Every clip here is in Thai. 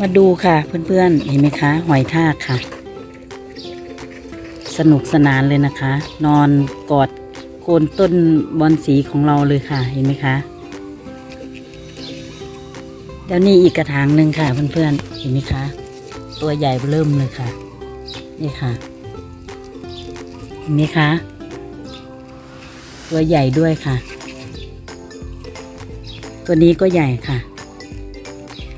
มาดูค่ะเพื่อนๆเห็นไหมคะ หอยทากค่ะ สนุกสนานเลยนะคะ นอนกอดโคนต้นบอนสีของเราเลยค่ะ เห็นไหมคะแล้วนี่อีกกระถางหนึ่งค่ะเพื่อนๆเห็นไหมคะ ตัวใหญ่เริ่มเลยค่ะ นี่ค่ะ เห็นไหมคะ ตัวใหญ่ด้วยค่ะ ตัวนี้ก็ใหญ่ค่ะ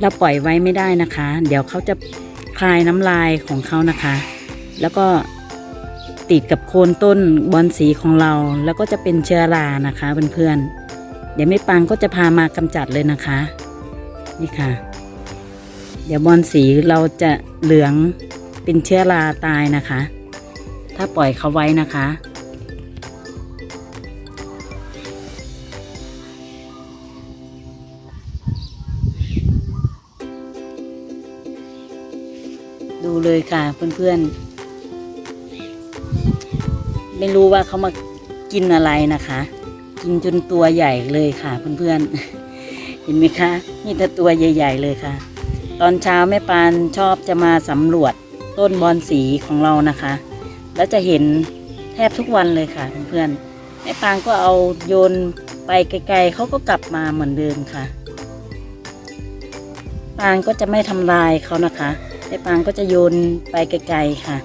เราปล่อยไว้ไม่ได้นะคะ เดี๋ยวเขาจะคลายน้ำลายของเขานะคะ แล้วก็ติดกับโคนต้นบอนสีของเรา แล้วก็จะเป็นเชื้อรานะคะเพื่อนๆเดี๋ยวไม่ปังก็จะพามากำจัดเลยนะคะ นี่ค่ะ เดี๋ยวบอนสีเราจะเหลืองเป็นเชื้อราตายนะคะ ถ้าปล่อยเขาไว้นะคะ เลยค่ะ เพื่อนๆ ไม่รู้ว่าเขามากินอะไรนะคะ กินจนตัวใหญ่เลยค่ะ เพื่อนๆ เห็นไหมคะนี่แต่ตัวใหญ่ ๆ เลยค่ะ ตอนเช้าแม่ปานชอบจะมาสำรวจต้นบอนสีของเรานะคะ แล้วจะเห็นแทบทุกวันเลยค่ะ เพื่อนๆแม่ปานก็เอาโยนไปไกลๆเขาก็กลับมาเหมือนเดิมค่ะปานก็จะไม่ทำลายเขานะคะ แม่ปางก็จะโยนไปไกลๆค่ะ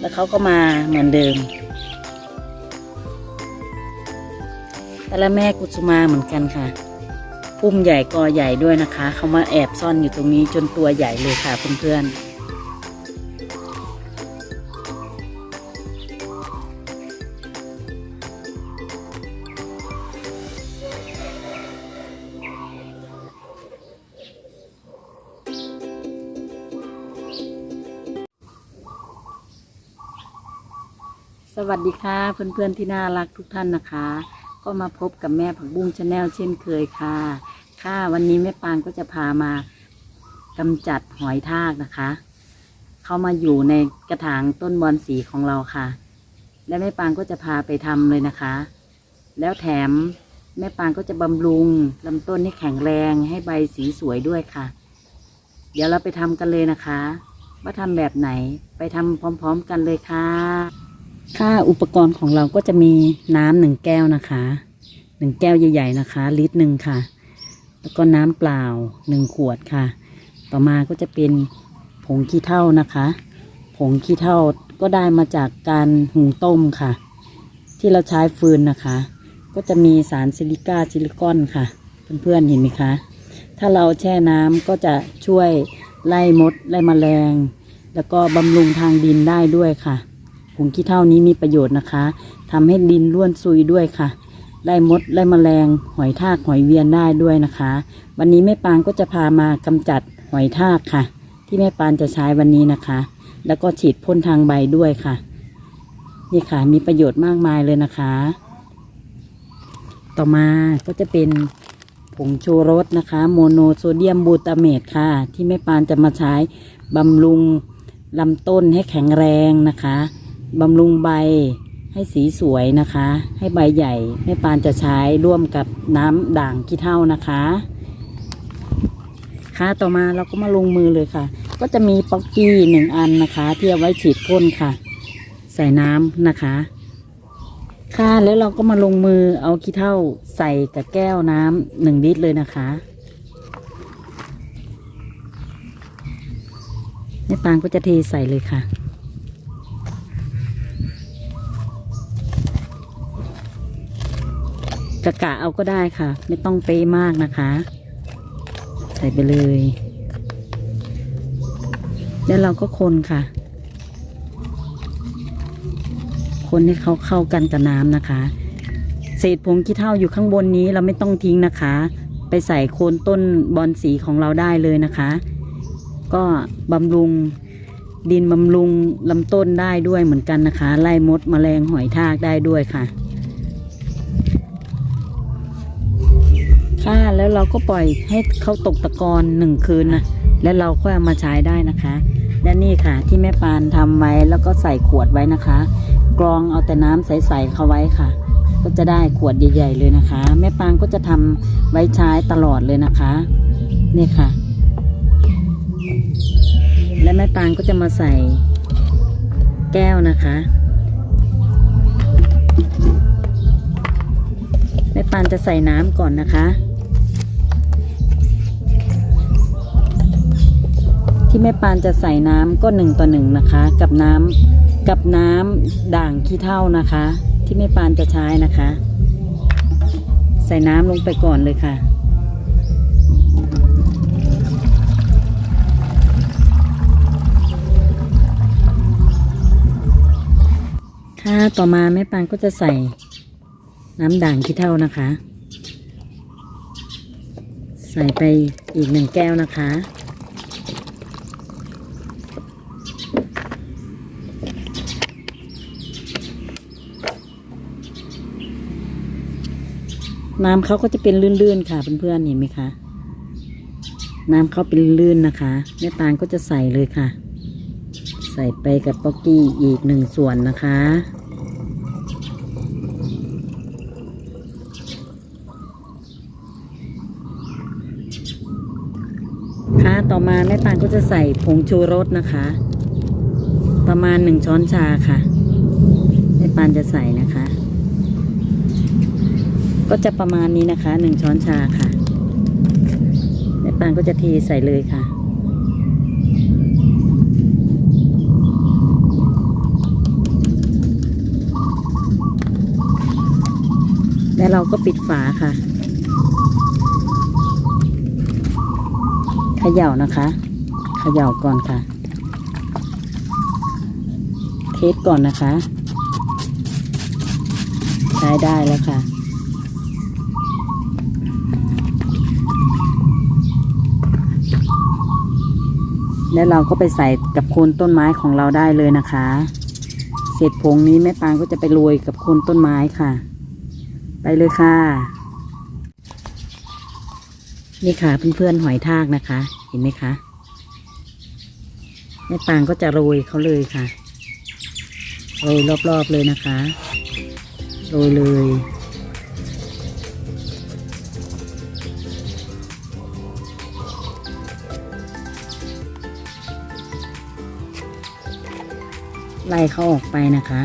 แล้วเขาก็มาเหมือนเดิม แต่ละแม่กุสุมาเหมือนกันค่ะพุ่มใหญ่กอใหญ่ด้วยนะคะ เขามาแอบซ่อนอยู่ตรงนี้จนตัวใหญ่เลยค่ะเพื่อนๆ สวัสดีค่ะเพื่อนๆที่น่ารักทุกท่านนะคะ ก็มาพบกับแม่ผักบุ้งชาแนลเช่นเคยค่ะ ค่ะวันนี้แม่ปานก็จะพามากำจัดหอยทากนะคะ เข้ามาอยู่ในกระถางต้นบอนสีของเราค่ะ และแม่ปานก็จะพาไปทำเลยนะคะ แล้วแถมแม่ปานก็จะบำรุงลำต้นให้แข็งแรงให้ใบสีสวยด้วยค่ะ เดี๋ยวเราไปทำกันเลยนะคะ ว่าทำแบบไหนไปทำพร้อม ๆ กันเลยค่ะ ค่าอุปกรณ์ของเราก็จะมีน้ำหนึ่งแก้วนะคะหนึ่งแก้วใหญ่ๆนะคะ ลิตรหนึ่งค่ะ แล้วก็น้ำเปล่าหนึ่งขวดค่ะ ต่อมาก็จะเป็นผงขี้เถ้านะคะ ผงขี้เถ้าก็ได้มาจากการหุงต้มค่ะ ที่เราใช้ฟืนนะคะ ก็จะมีสารซิลิก้าซิลิคอนค่ะ เพื่อนๆเห็นไหมคะ ถ้าเราแช่น้ำก็จะช่วยไล่มดไล่แมลง แล้วก็บำรุงทางดินได้ด้วยค่ะ ผงขี้เถ้านี้มีประโยชน์นะคะทำให้ดินร่วนซุยด้วยค่ะไล่มดไล่แมลงหอยทากหอยเวียนได้ด้วยนะคะ วันนี้แม่ปานก็จะพามากำจัดหอยทากค่ะ ที่แม่ปานจะใช้วันนี้นะคะ แล้วก็ฉีดพ่นทางใบด้วยค่ะ นี่ค่ะมีประโยชน์มากมายเลยนะคะ ต่อมาก็จะเป็นผงชูรสนะคะ โมโนโซเดียมบูตาเมตค่ะ ที่แม่ปานจะมาใช้บำรุงลำต้นให้แข็งแรงนะคะ บำรุงใบให้สีสวยนะคะ ให้ใบใหญ่แม่ปานจะใช้ร่วมกับน้ำด่างขี้เถ้านะคะ ค่ะต่อมาเราก็มาลงมือเลยค่ะ ก็จะมีป๊อกกี้หนึ่งอันนะคะที่เอาไว้ฉีดพ่นค่ะ ใส่น้ำนะคะ ค่ะแล้วเราก็มาลงมือเอาขี้เถ้าใส่กับแก้วน้ำหนึ่งลิตรเลยนะคะแม่ปางก็จะเทใส่เลยค่ะ กะกะเอาก็ได้ค่ะ ไม่ต้องเป๊ะมากนะคะ ใส่ไปเลย แล้วเราก็คนค่ะ คนให้เขาเข้ากันกับน้ำนะคะ เศษผงขี้เถ้าอยู่ข้างบนนี้เราไม่ต้องทิ้งนะคะ ไปใส่โคนต้นบอนสีของเราได้เลยนะคะ ก็บำรุงดินบำรุงลำต้นได้ด้วยเหมือนกันนะคะ ไล่มดแมลงหอยทากได้ด้วยค่ะ ค่ะแล้วเราก็ปล่อยให้เขาตกตะกอนหนึ่งคืนนะแล้วเราค่อยเอามาใช้ได้นะคะ และนี่ค่ะที่แม่ปานทำไว้แล้วก็ใส่ขวดไว้นะคะ กรองเอาแต่น้ำใสๆเข้าไว้ค่ะ ก็จะได้ขวดใหญ่ๆเลยนะคะ แม่ปานก็จะทำไว้ใช้ตลอดเลยนะคะ นี่ค่ะ และแม่ปางก็จะมาใส่แก้วนะคะแม่ปานจะใส่น้ำก่อนนะคะ ที่แม่ปานจะใส่น้ำก็หนึ่งต่อหนึ่งนะคะ กับน้ำกับน้ำด่างขี้เท่านะคะ ที่แม่ปานจะใช้นะคะ ใส่น้ำลงไปก่อนเลยค่ะค่ะต่อมาแม่ปานก็จะใส่น้ำด่างขี้เท่านะคะ ใส่ไปอีกหนึ่งแก้วนะคะ น้ำเขาก็จะเป็นลื่นๆค่ะเพื่อนๆเห็นไหมคะ น้ำเขาเป็นลื่นนะคะแม่ปานก็จะใส่เลยค่ะ ใส่ไปกับป๊อกกี้อีกหนึ่งส่วนนะคะค่ะต่อมาแม่ปานก็จะใส่ผงชูรสนะคะ ประมาณหนึ่งช้อนชาค่ะแม่ปานจะใส่นะคะ ก็จะประมาณนี้นะคะหนึ่งช้อนชาค่ะแม่ปานก็จะเทใส่เลยค่ะ แล้วเราก็ปิดฝาค่ะเขย่านะคะเขย่าก่อนค่ะ เทสก่อนนะคะ ใช้ได้แล้วค่ะ แล้วเราก็ไปใส่กับโคนต้นไม้ของเราได้เลยนะคะ เศษผงนี้แม่ปางก็จะไปโรยกับโคนต้นไม้ค่ะ ไปเลยค่ะ นี่ค่ะเพื่อนๆหอยทากนะคะ เห็นไหมคะแม่ปางก็จะโรยเขาเลยค่ะ โรยรอบๆเลยนะคะ โรยเลย ไล่เขาออกไปนะคะ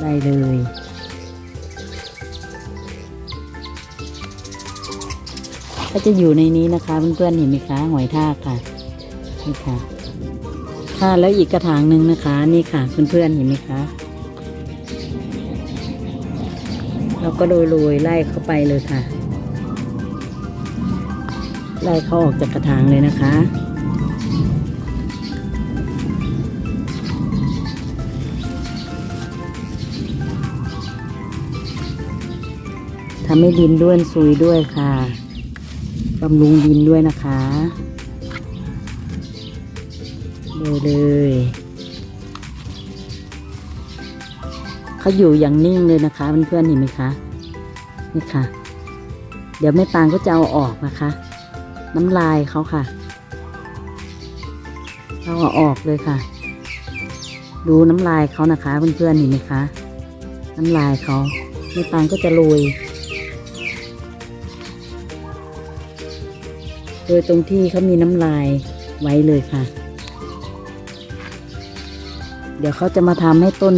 ไล่เลย ก็จะอยู่ในนี้นะคะเพื่อนๆเห็นไหมคะหอยทากค่ะนี่ค่ะค่ะแล้วอีกกระถางหนึ่งนะคะ นี่ค่ะเพื่อนๆเห็นไหมคะเราก็โดยรยไล่เข้าไปเลยค่ะ ไล่เขาออกจากกระถางเลยนะคะ ทำให้ดินด้วนซุยด้วยค่ะบำรุงดินด้วยนะคะเลยเลยเขาอยู่อย่างนิ่งเลยนะคะเพื่อนๆเห็นไหมคะนี่ค่ะ เดี๋ยวแม่ปางก็จะเอาออกนะคะ น้ำลายเขาค่ะเราเอาออกเลยค่ะ ดูน้ำลายเขานะคะเพื่อนๆเห็นไหมคะ น้ำลายเขาแม่ปางก็จะโรย โดยตรงที่เขามีน้ำลายไว้เลยค่ะ เดี๋ยวเขาจะมาทำให้ต้น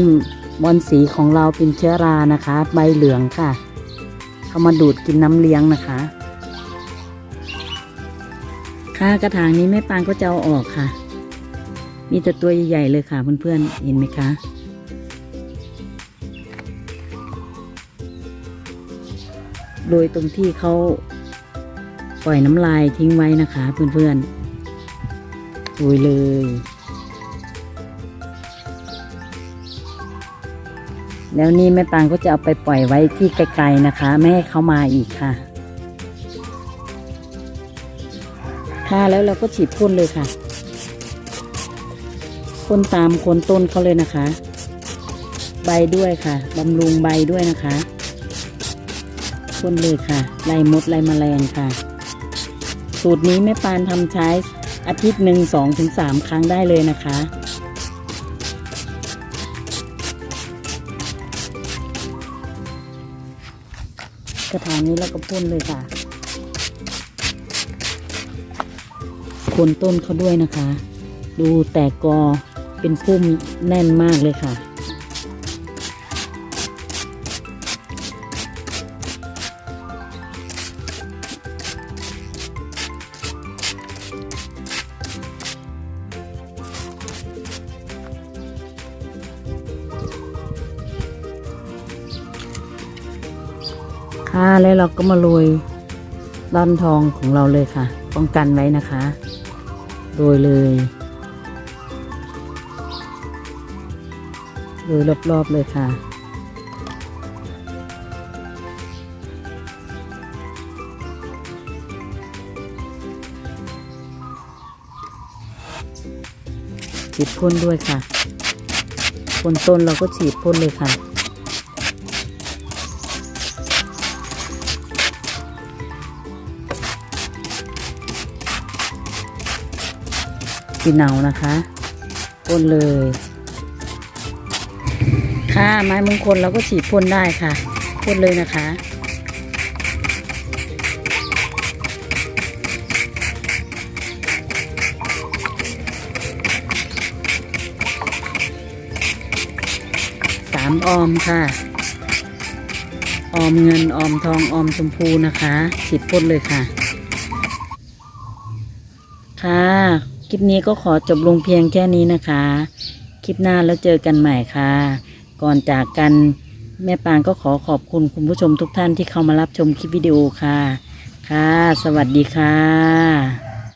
บอนสีของเราเป็นเชื้อรานะคะ ใบเหลืองค่ะ เขามาดูดกินน้ำเลี้ยงนะคะ ค่ะกระถางนี้แม่ปางก็จะเอาออกค่ะ มีแต่ตัวใหญ่ๆเลยค่ะเพื่อนๆเห็นไหมคะโดยตรงที่เขา ปล่อยน้ำลายทิ้งไว้นะคะ เพื่อนๆโรยเลย แล้วนี่แม่ปางก็จะเอาไปปล่อยไว้ที่ไกลๆนะคะ ไม่ให้เขามาอีกค่ะ ค่ะแล้วเราก็ฉีดพ่นเลยค่ะพ่นตามโคนต้นเขาเลยนะคะ ใบด้วยค่ะบำรุงใบด้วยนะคะพ่นเลยค่ะไล่มดไล่แมลงค่ะ สูตรนี้แม่ปานทำใช้อาทิตย์หนึ่งสองถึงสามครั้งได้เลยนะคะ กระถางนี้เราก็พ่นเลยค่ะโคนต้นเขาด้วยนะคะ ดูแต่กอเป็นพุ่มแน่นมากเลยค่ะ ค่ะ แล้วเราก็มาโรยร่อนทองของเราเลยค่ะ ป้องกันไว้นะคะโรยเลยโรยรอบๆเลยค่ะฉีดพ่นด้วยค่ะ พ่นต้นเราก็ฉีดพ่นเลยค่ะ สีเนานะคะพ่นเลย ค่ะไม้มงคลเราก็ฉีดพ่นได้ค่ะพ่นเลยนะคะสามออมค่ะออมเงินออมทองออมชมพูนะคะ ฉีดพ่นเลยค่ะ ค่ะ คลิปนี้ก็ขอจบลงเพียงแค่นี้นะคะ คลิปหน้าแล้วเจอกันใหม่ค่ะ ก่อนจากกันแม่ปางก็ขอขอบคุณคุณผู้ชมทุกท่านที่เข้ามารับชมคลิปวิดีโอค่ะ ค่ะ สวัสดีค่ะ